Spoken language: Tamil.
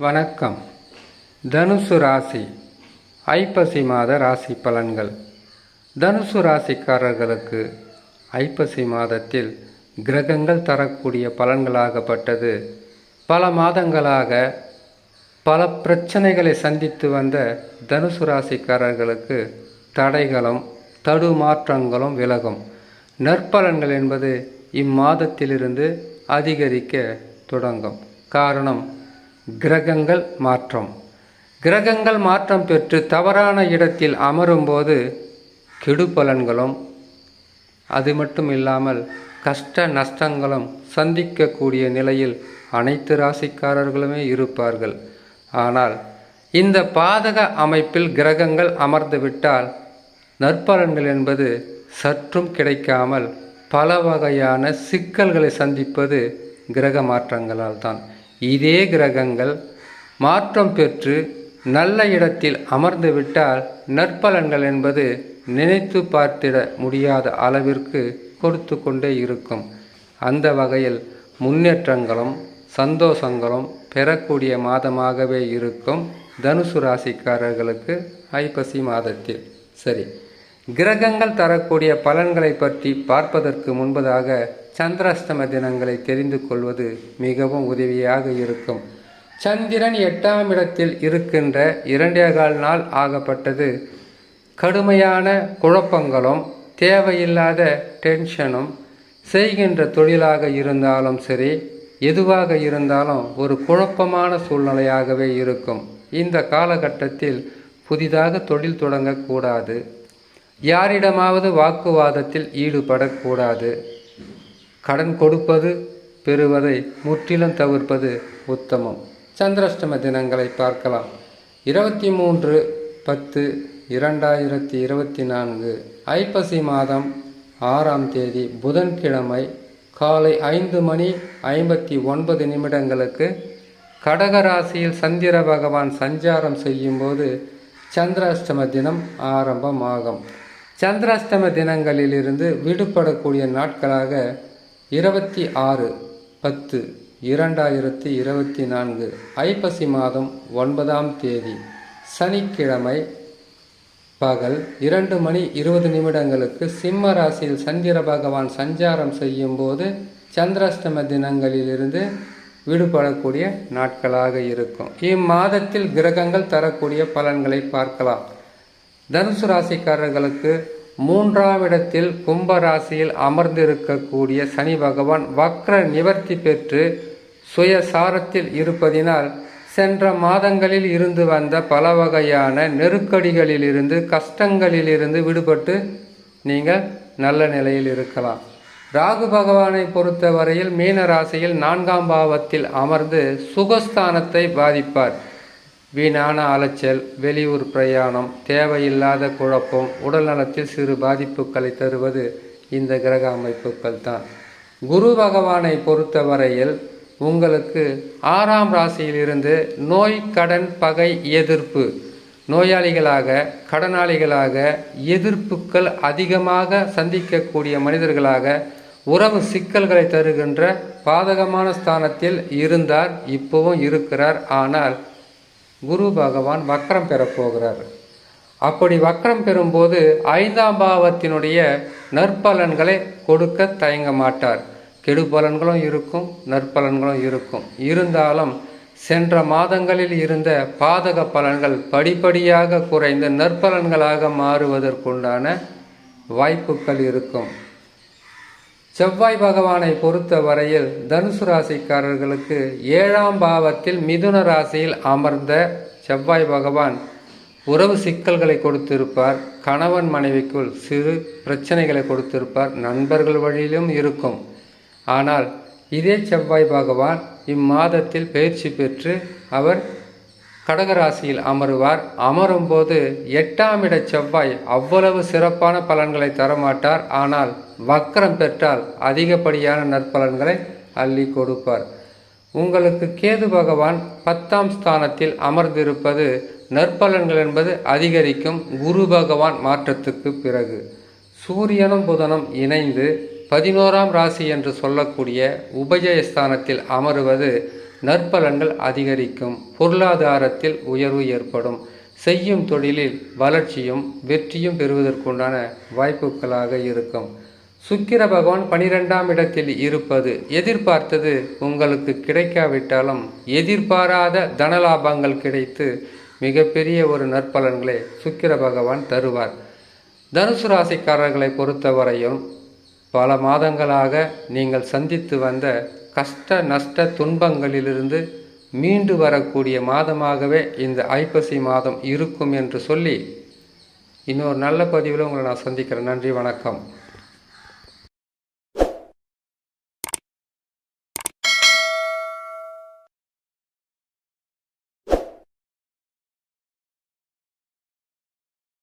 வணக்கம். தனுசு ராசி ஐப்பசி மாத ராசி பலன்கள். தனுசு ராசிக்காரர்களுக்கு ஐப்பசி மாதத்தில் கிரகங்கள் தரக்கூடிய பலன்களாகப்பட்டது. பல மாதங்களாக பல பிரச்சனைகளை சந்தித்து வந்த தனுசு ராசிக்காரர்களுக்கு தடைகளும் தடுமாற்றங்களும் விலகும். நற்பலன்கள் என்பது இம்மாதத்திலிருந்து அதிகரிக்க தொடங்கும். காரணம் கிரகங்கள் மாற்றம். கிரகங்கள் மாற்றம் பெற்று தவறான இடத்தில் அமரும்போது கெடு பலன்களும் அது மட்டும் இல்லாமல் கஷ்ட நஷ்டங்களும் சந்திக்கக்கூடிய நிலையில் அனைத்து ராசிக்காரர்களுமே இருப்பார்கள். ஆனால் இந்த பாதக அமைப்பில் கிரகங்கள் அமர்ந்துவிட்டால் நற்பலன்கள் என்பது சற்றும் கிடைக்காமல் பல வகையான சிக்கல்களை சந்திப்பது கிரக மாற்றங்களால் தான் இதே கிரகங்கள் மாற்றம் பெற்று நல்ல இடத்தில் அமர்ந்துவிட்டால் நற்பலன்கள் என்பது நினைத்து பார்த்திட முடியாத அளவிற்கு கொடுத்து கொண்டே இருக்கும். அந்த வகையில் முன்னேற்றங்களும் சந்தோஷங்களும் பெறக்கூடிய மாதமாகவே இருக்கும் தனுசு ராசிக்காரர்களுக்கு ஐப்பசி மாதத்தில். சரி கிரகங்கள் தரக்கூடிய பலன்களை பற்றி பார்ப்பதற்கு முன்பதாக சந்திராஷ்டம தினங்களை தெரிந்து கொள்வது மிகவும் உதவியாக இருக்கும். சந்திரன் எட்டாம் இடத்தில் இருக்கின்ற இரண்டே கால் நாள் ஆகப்பட்டது. கடுமையான குழப்பங்களும் தேவையில்லாத டென்ஷனும் செய்கின்ற தொழிலாக இருந்தாலும் சரி எதுவாக இருந்தாலும் ஒரு குழப்பமான சூழ்நிலையாகவே இருக்கும். இந்த காலகட்டத்தில் புதிதாக தொழில் தொடங்கக்கூடாது. யாரிடமாவது வாக்குவாதத்தில் ஈடுபடக்கூடாது. கடன் கொடுப்பது பெறுவதை முற்றிலும் தவிர்ப்பது உத்தமம். சந்திராஷ்டம தினங்களை பார்க்கலாம். இருபத்தி மூன்று பத்து இரண்டாயிரத்தி இருபத்தி நான்கு ஐப்பசி மாதம் ஆறாம் தேதி புதன்கிழமை காலை ஐந்து மணி ஐம்பத்தி ஒன்பது நிமிடங்களுக்கு கடகராசியில் சந்திர பகவான் சஞ்சாரம் செய்யும்போது சந்திராஷ்டம தினம் ஆரம்பமாகும். சந்திராஷ்டம தினங்களிலிருந்து விடுபடக்கூடிய நாட்களாக இருபத்தி ஆறு பத்து இரண்டாயிரத்தி இருபத்தி நான்கு ஐப்பசி மாதம் ஒன்பதாம் தேதி சனிக்கிழமை பகல் இரண்டு மணி இருபது நிமிடங்களுக்கு சிம்ம ராசியில் சந்திர பகவான் சஞ்சாரம் செய்யும் போது சந்திராஷ்டம தினங்களிலிருந்து விடுபடக்கூடிய நாட்களாக இருக்கும். இம்மாதத்தில் கிரகங்கள் தரக்கூடிய பலன்களை பார்க்கலாம். தனுசு ராசிக்காரர்களுக்கு மூன்றாம் இடத்தில் கும்பராசியில் அமர்ந்திருக்கக்கூடிய சனி பகவான் வக்ர நிவர்த்தி பெற்று சுயசாரத்தில் இருப்பதினால் சென்ற மாதங்களில் இருந்து வந்த பல வகையான நெருக்கடிகளிலிருந்து கஷ்டங்களிலிருந்து விடுபட்டு நீங்கள் நல்ல நிலையில் இருக்கலாம். ராகு பகவானை பொறுத்தவரையில் மீன ராசியில் நான்காம் பாவத்தில் அமர்ந்து சுகஸ்தானத்தை பாதிப்பார். வீணான அலைச்சல் வெளியூர் பிரயாணம் தேவையில்லாத குழப்பம் உடல்நலத்தில் சிறு பாதிப்புகளை தருவது இந்த கிரக அமைப்புகள் தான். குரு பகவானை பொறுத்தவரையில் உங்களுக்கு ஆறாம் ராசியிலிருந்து நோய் கடன் பகை எதிர்ப்பு. நோயாளிகளாக கடனாளிகளாக எதிர்ப்புகள் அதிகமாக சந்திக்கக்கூடிய மனிதர்களாக உறவு சிக்கல்களை தருகின்ற பாதகமான ஸ்தானத்தில் இருந்தார் இப்போவும் இருக்கிறார். ஆனால் குரு பகவான் வக்கரம் பெறப்போகிறார் அப்படி வக்கரம் பெறும்போது ஐந்தாம் பாவத்தினுடைய நற்பலன்களை கொடுக்க தயங்க மாட்டார். கெடு பலன்களும் இருக்கும் நற்பலன்களும் இருக்கும். இருந்தாலும் சென்ற மாதங்களில் இருந்த பாதக பலன்கள் படிப்படியாக குறைந்து நற்பலன்களாக மாறுவதற்குண்டான வாய்ப்புகள் இருக்கும். செவ்வாய் பகவானை பொறுத்த வரையில் தனுசு ராசிக்காரர்களுக்கு ஏழாம் பாவத்தில் மிதுன ராசியில் அமர்ந்த செவ்வாய் பகவான் உறவு சிக்கல்களை கொடுத்திருப்பார். கணவன் மனைவிக்குள் சிறு பிரச்சனைகளை கொடுத்திருப்பார். நண்பர்கள் வழியிலும் இருக்கும். ஆனால் இதே செவ்வாய் பகவான் இம்மாதத்தில் பயிற்சி பெற்று அவர் கடகராசியில் அமருவார். அமரும்போது எட்டாம் இட செவ்வாய் அவ்வளவு சிறப்பான பலன்களை தரமாட்டார். ஆனால் வக்கரம் பெற்றால் அதிகப்படியான நற்பலன்களை அள்ளி கொடுப்பார். உங்களுக்கு கேது பகவான் பத்தாம் ஸ்தானத்தில் அமர்ந்திருப்பது நற்பலன்கள் என்பது அதிகரிக்கும் குரு பகவான் மாற்றத்துக்கு பிறகு. சூரியனும் புதனும் இணைந்து பதினோராம் ராசி என்று சொல்லக்கூடிய உபஜயஸ்தானத்தில் அமருவது நற்பலன்கள் அதிகரிக்கும். பொருளாதாரத்தில் உயர்வு ஏற்படும். செய்யும் தொழிலில் வளர்ச்சியும் வெற்றியும் பெறுவதற்குண்டான வாய்ப்புகளாக இருக்கும். சுக்கிர பகவான் பனிரெண்டாம் இடத்தில் இருப்பது எதிர்பார்த்தது உங்களுக்கு கிடைக்காவிட்டாலும் எதிர்பாராத தனலாபங்கள் கிடைத்து மிகப்பெரிய ஒரு நற்பலன்களை சுக்கிர பகவான் தருவார். தனுசு ராசிக்காரர்களை பொறுத்தவரையும் பல மாதங்களாக நீங்கள் சந்தித்து வந்த கஷ்ட நஷ்ட துன்பங்களிலிருந்து மீண்டு வரக்கூடிய மாதமாகவே இந்த ஐப்பசி மாதம் இருக்கும் என்று சொல்லி இன்னொரு நல்ல பதிவில் உங்களை நான் சந்திக்கிறேன். நன்றி வணக்கம்.